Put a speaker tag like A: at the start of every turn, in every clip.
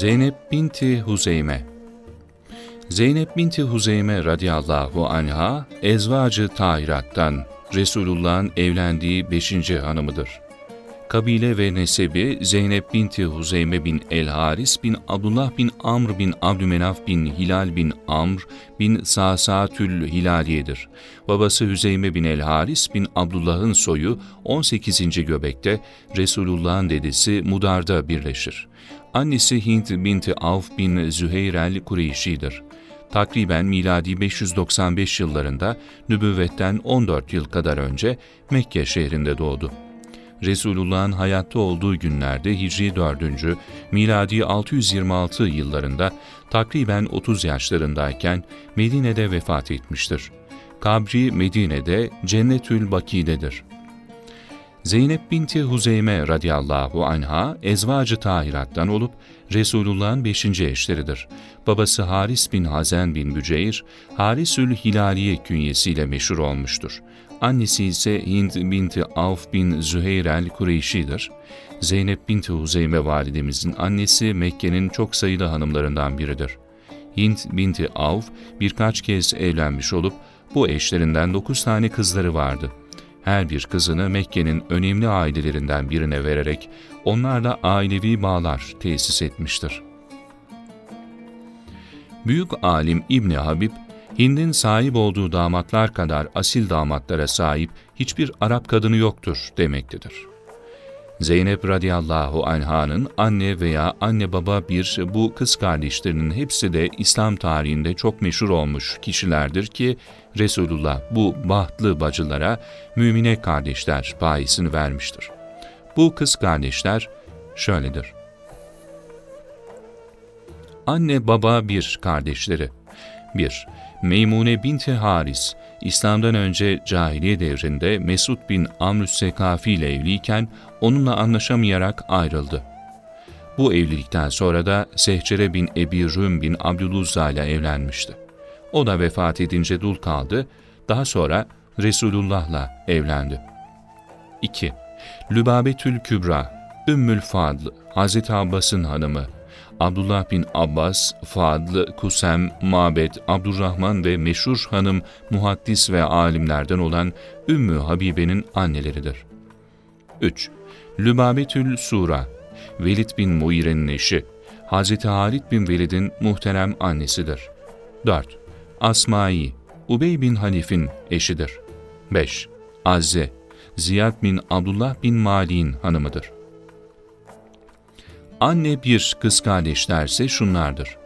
A: Zeynep binti Huzeyme Zeynep binti Huzeyme radıyallahu anha, ezvacı tahirattan, Resulullah'ın evlendiği beşinci hanımıdır. Kabile ve nesebi Zeynep binti Huzeyme bin El-Haris bin Abdullah bin Amr bin Abdümenaf bin Hilal bin Amr bin Sasatül Hilaliye'dir. Babası Hüzeyme bin El-Haris bin Abdullah'ın soyu 18. göbekte, Resulullah'ın dedesi Mudar'da birleşir. Annesi Hint binti Avf bin Züheyrel Kureyşi'dir. Takriben miladi 595 yıllarında nübüvvetten 14 yıl kadar önce Mekke şehrinde doğdu. Resulullah'ın hayatta olduğu günlerde Hicri 4. miladi 626 yıllarında takriben 30 yaşlarındayken Medine'de vefat etmiştir. Kabri Medine'de Cennetül Baki'dedir. Zeynep binti Huzeyme radıyallahu anha ezvacı tahirattan olup Resulullah'ın beşinci eşleridir. Babası Haris bin Hazen bin Büceyr, Harisül Hilaliye künyesiyle meşhur olmuştur. Annesi ise Hind binti Avf bin Züheyrel Kureyşi'dir. Zeynep binti Huzeyme validemizin annesi Mekke'nin çok sayılı hanımlarından biridir. Hind binti Avf birkaç kez evlenmiş olup bu eşlerinden dokuz tane kızları vardı. Her bir kızını Mekke'nin önemli ailelerinden birine vererek onlarla ailevi bağlar tesis etmiştir. Büyük alim İbni Habib, Hind'in sahip olduğu damatlar kadar asil damatlara sahip hiçbir Arap kadını yoktur demektedir. Zeynep radıyallahu anh'ın anne veya anne baba bir bu kız kardeşlerinin hepsi de İslam tarihinde çok meşhur olmuş kişilerdir ki Resulullah bu bahtlı bacılara mümine kardeşler payesini vermiştir. Bu kız kardeşler şöyledir. Anne baba bir kardeşleri 1. Meymune binti Haris, İslam'dan önce cahiliye devrinde Mesud bin Amr Sekafi ile evliyken onunla anlaşamayarak ayrıldı. Bu evlilikten sonra da Sehcere bin Ebi Rüm bin Abdüluzza ile evlenmişti. O da vefat edince dul kaldı, daha sonra Resulullah'la evlendi. 2. Lübabetül Kübra, Ümmül Fadl, Hazreti Abbas'ın hanımı, Abdullah bin Abbas, Fadl, Kusem, Mabed, Abdurrahman ve meşhur hanım muhaddis ve alimlerden olan Ümmü Habibe'nin anneleridir. 3. Lübabetül Sura, Velid bin Muire'nin eşi, Hz. Halid bin Velid'in muhterem annesidir. 4. Asmai, Ubey bin Halif'in eşidir. 5. Azze, Ziyad bin Abdullah bin Mali'nin hanımıdır. Anne bir kız kardeşlerse şunlardır.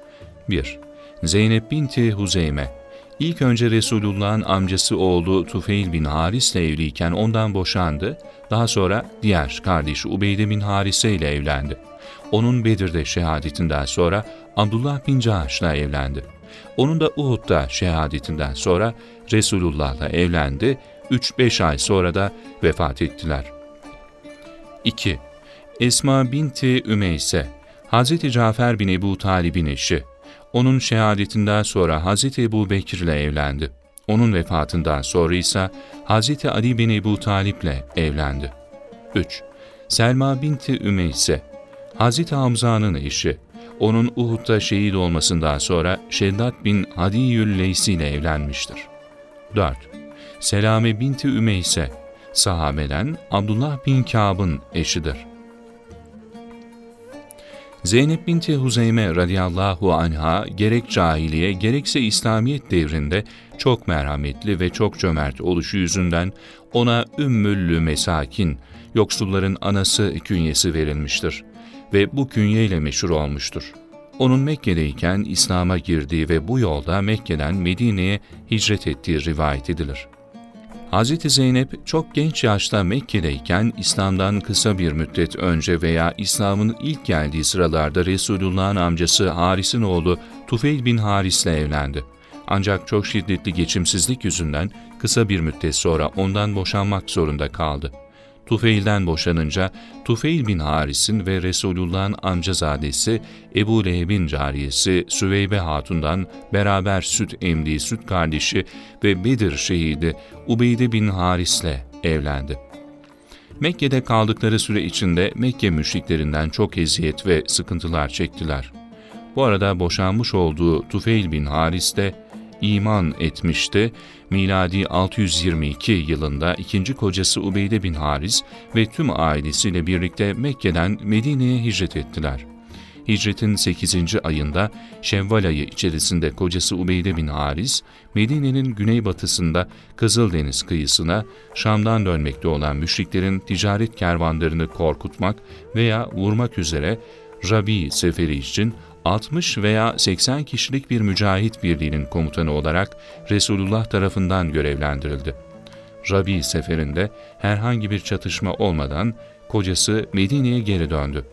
A: 1. Zeynep binti Huzeyme İlk önce Resulullah'ın amcası oğlu Tufeil bin Haris ile evliyken ondan boşandı. Daha sonra diğer kardeşi Ubeyde bin Harise ile evlendi. Onun Bedir'de şehadetinden sonra Abdullah bin Cahaş'la evlendi. Onun da Uhud'da şehadetinden sonra Resulullah'la evlendi. 3-5 ay sonra da vefat ettiler. 2. Esma binti Ümeyse, Hz. Cafer bin Ebu Talib'in eşi. Onun şehadetinden sonra Hz. Ebu Bekir ile evlendi. Onun vefatından sonra ise Hz. Ali bin Ebu Talip ile evlendi. 3. Selma binti Ümeyse, Hz. Hamza'nın eşi. Onun Uhud'da şehit olmasından sonra Şeddat bin Hadiyül Leysi ile evlenmiştir. 4. Selame binti Ümeyse, sahabeden Abdullah bin Kâb'ın eşidir. Zeynep binti Huzeyme radıyallahu anha gerek cahiliye gerekse İslamiyet devrinde çok merhametli ve çok cömert oluşu yüzünden ona Ümmüllü Mesakin, yoksulların anası künyesi verilmiştir ve bu künyeyle meşhur olmuştur. Onun Mekke'deyken İslam'a girdiği ve bu yolda Mekke'den Medine'ye hicret ettiği rivayet edilir. Hz. Zeynep çok genç yaşta Mekke'deyken İslam'dan kısa bir müddet önce veya İslam'ın ilk geldiği sıralarda Resulullah'ın amcası Haris'in oğlu Tufeil bin Haris'le evlendi. Ancak çok şiddetli geçimsizlik yüzünden kısa bir müddet sonra ondan boşanmak zorunda kaldı. Tufeil'den boşanınca Tufeil bin Haris'in ve Resulullah'ın amcazadesi Ebu Leheb'in cariyesi Süveybe Hatun'dan beraber süt emdiği süt kardeşi ve Bedir şehidi Ubeyde bin Haris'le evlendi. Mekke'de kaldıkları süre içinde Mekke müşriklerinden çok eziyet ve sıkıntılar çektiler. Bu arada boşanmış olduğu Tufeil bin Haris de iman etmişti. Miladi 622 yılında ikinci kocası Ubeyde bin Haris ve tüm ailesiyle birlikte Mekke'den Medine'ye hicret ettiler. Hicretin 8. ayında Şevval ayı içerisinde kocası Ubeyde bin Haris, Medine'nin güneybatısında Kızıldeniz kıyısına Şam'dan dönmekte olan müşriklerin ticaret kervanlarını korkutmak veya vurmak üzere Rabi seferi için 60 veya 80 kişilik bir mücahit birliğinin komutanı olarak Resulullah tarafından görevlendirildi. Rabi seferinde herhangi bir çatışma olmadan kocası Medine'ye geri döndü.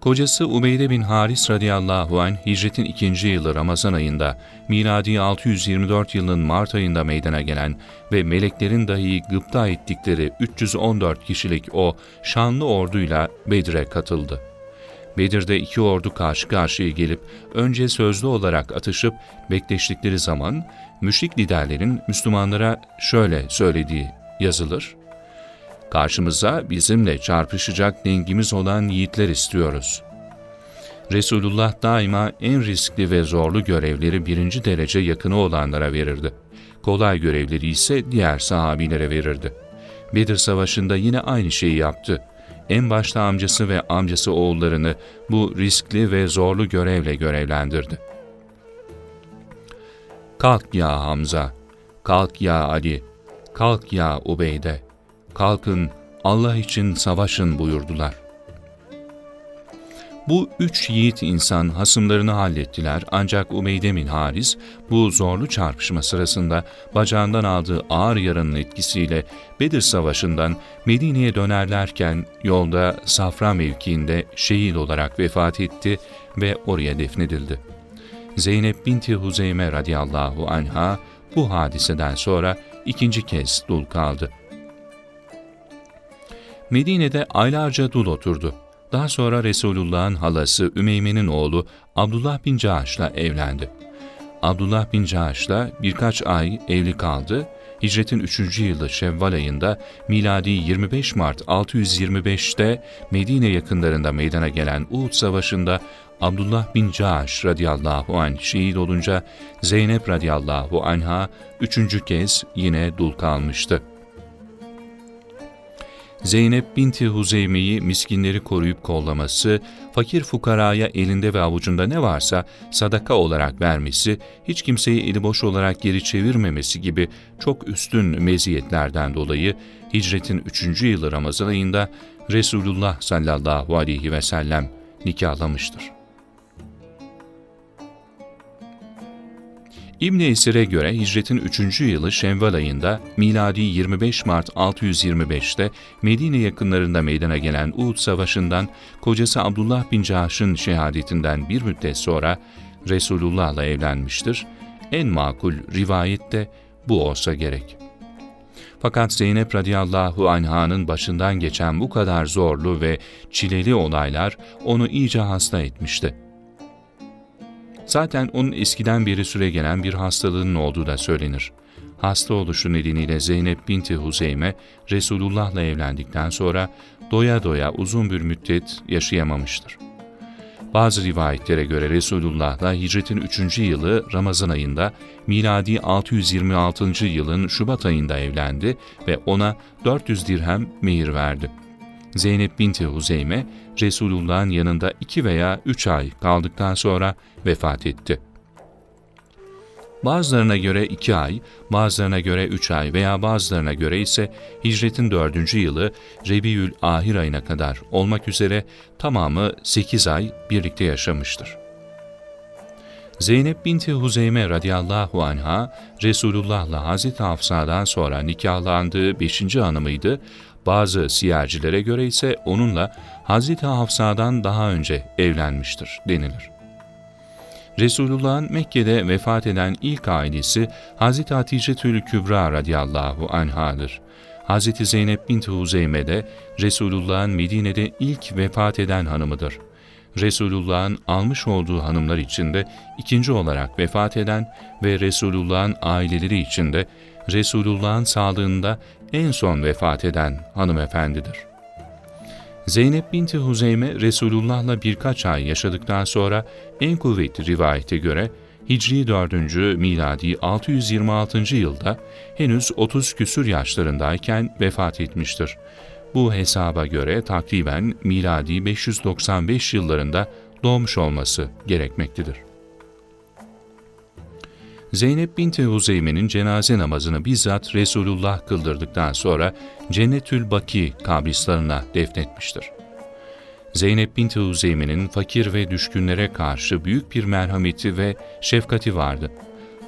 A: Kocası Ubeyde bin Haris radıyallahu anh hicretin ikinci yılı Ramazan ayında, miladi 624 yılının Mart ayında meydana gelen ve meleklerin dahi gıpta ettikleri 314 kişilik o şanlı orduyla Bedir'e katıldı. Bedir'de iki ordu karşı karşıya gelip önce sözlü olarak atışıp bekleştikleri zaman müşrik liderlerin Müslümanlara şöyle söylediği yazılır. Karşımıza bizimle çarpışacak dengimiz olan yiğitler istiyoruz. Resulullah daima en riskli ve zorlu görevleri birinci derece yakını olanlara verirdi. Kolay görevleri ise diğer sahabilere verirdi. Bedir Savaşı'nda yine aynı şeyi yaptı. En başta amcası ve amcası oğullarını bu riskli ve zorlu görevle görevlendirdi. Kalk ya Hamza, kalk ya Ali, kalk ya Ubeyde.'' kalkın Allah için savaşın buyurdular. Bu üç yiğit insan hasımlarını hallettiler ancak Umeyde bin Haris bu zorlu çarpışma sırasında bacağından aldığı ağır yaranın etkisiyle Bedir Savaşı'ndan Medine'ye dönerlerken yolda Safra mevkiinde şehit olarak vefat etti ve oraya defnedildi. Zeynep binti Huzeyme radıyallahu anha bu hadiseden sonra ikinci kez dul kaldı. Medine'de aylarca dul oturdu. Daha sonra Resulullah'ın halası Ümeyme'nin oğlu Abdullah bin Cahaş'la evlendi. Abdullah bin Cahaş'la birkaç ay evli kaldı. Hicretin 3. yılı Şevval ayında miladi 25 Mart 625'te Medine yakınlarında meydana gelen Uhud Savaşı'nda Abdullah bin Cahaş radıyallahu anh şehit olunca Zeynep radıyallahu anha üçüncü kez yine dul kalmıştı. Zeynep binti Huzeyme'yi miskinleri koruyup kollaması, fakir fukaraya elinde ve avucunda ne varsa sadaka olarak vermesi, hiç kimseyi eli boş olarak geri çevirmemesi gibi çok üstün meziyetlerden dolayı hicretin 3. yılı Ramazan ayında Resulullah sallallahu aleyhi ve sellem nikahlamıştır. İbn-i Esir'e göre hicretin 3. yılı Şevval ayında miladi 25 Mart 625'te Medine yakınlarında meydana gelen Uhud Savaşı'ndan kocası Abdullah bin Cahş'ın şehadetinden bir müddet sonra Resulullah'la evlenmiştir. En makul rivayet de bu olsa gerek. Fakat Zeynep radıyallahu anh'ın başından geçen bu kadar zorlu ve çileli olaylar onu iyice hasta etmişti. Zaten onun eskiden beri süre gelen bir hastalığının olduğu da söylenir. Hasta oluşu nedeniyle Zeynep binti Huzeyme, Resulullah'la evlendikten sonra doya doya uzun bir müddet yaşayamamıştır. Bazı rivayetlere göre Resulullah'la hicretin 3. yılı Ramazan ayında miladi 626. yılın Şubat ayında evlendi ve ona 400 dirhem mehir verdi. Zeynep binti Huzeyme, Resulullah'ın yanında iki veya üç ay kaldıktan sonra vefat etti. Bazılarına göre iki ay, bazılarına göre üç ay veya bazılarına göre ise hicretin dördüncü yılı Rebiül Ahir ayına kadar olmak üzere tamamı sekiz ay birlikte yaşamıştır. Zeynep binti Huzeyme radıyallahu anha, Resulullah'la Hazreti Hafsa'dan sonra nikahlandığı beşinci hanımıydı bazı siyercilere göre ise onunla Hazreti Hafsa'dan daha önce evlenmiştir denilir. Resulullah'ın Mekke'de vefat eden ilk ailesi Hazreti Hatice Tül Kübra radıyallahu anhadır. Hazreti Zeynep bint Huzeyme de Resulullah'ın Medine'de ilk vefat eden hanımıdır. Resulullah'ın almış olduğu hanımlar içinde ikinci olarak vefat eden ve Resulullah'ın aileleri içinde Resulullah'ın sağlığında en son vefat eden hanımefendidir. Zeynep binti Huzeyme Resulullah'la birkaç ay yaşadıktan sonra en kuvvetli rivayete göre Hicri 4. miladi 626. yılda henüz 30 küsür yaşlarındayken vefat etmiştir. Bu hesaba göre takriben miladi 595 yıllarında doğmuş olması gerekmektedir. Zeynep binti Huzeyme'nin cenaze namazını bizzat Resulullah kıldırdıktan sonra Cennetül Baki kabrislarına defnetmiştir. Zeynep binti Huzeyme'nin fakir ve düşkünlere karşı büyük bir merhameti ve şefkati vardı.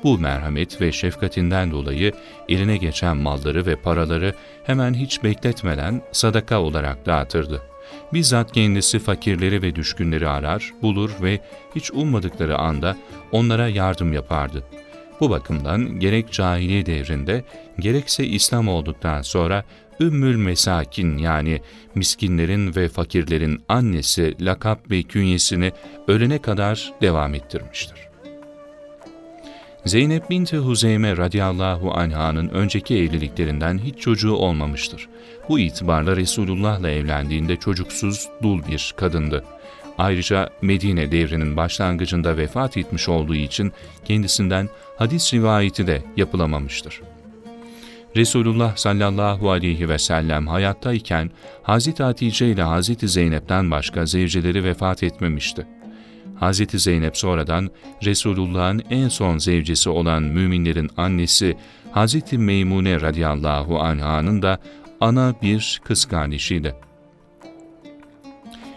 A: Bu merhamet ve şefkatinden dolayı eline geçen malları ve paraları hemen hiç bekletmeden sadaka olarak dağıtırdı. Bizzat kendisi fakirleri ve düşkünleri arar, bulur ve hiç ummadıkları anda onlara yardım yapardı. Bu bakımdan gerek cahiliye devrinde gerekse İslam olduktan sonra Ümmül Mesakin yani miskinlerin ve fakirlerin annesi lakap ve künyesini ölene kadar devam ettirmiştir. Zeynep binti Huzeyme radıyallahu anh'ın önceki evliliklerinden hiç çocuğu olmamıştır. Bu itibarla Resulullah'la evlendiğinde çocuksuz, dul bir kadındı. Ayrıca Medine devrinin başlangıcında vefat etmiş olduğu için kendisinden hadis rivayeti de yapılamamıştır. Resulullah sallallahu aleyhi ve sellem hayattayken Hazreti Hatice ile Hazreti Zeynep'ten başka zevceleri vefat etmemişti. Hazreti Zeynep sonradan Resulullah'ın en son zevcesi olan müminlerin annesi Hazreti Meymune radıyallahu anh'ın da ana bir kız kardeşiydi.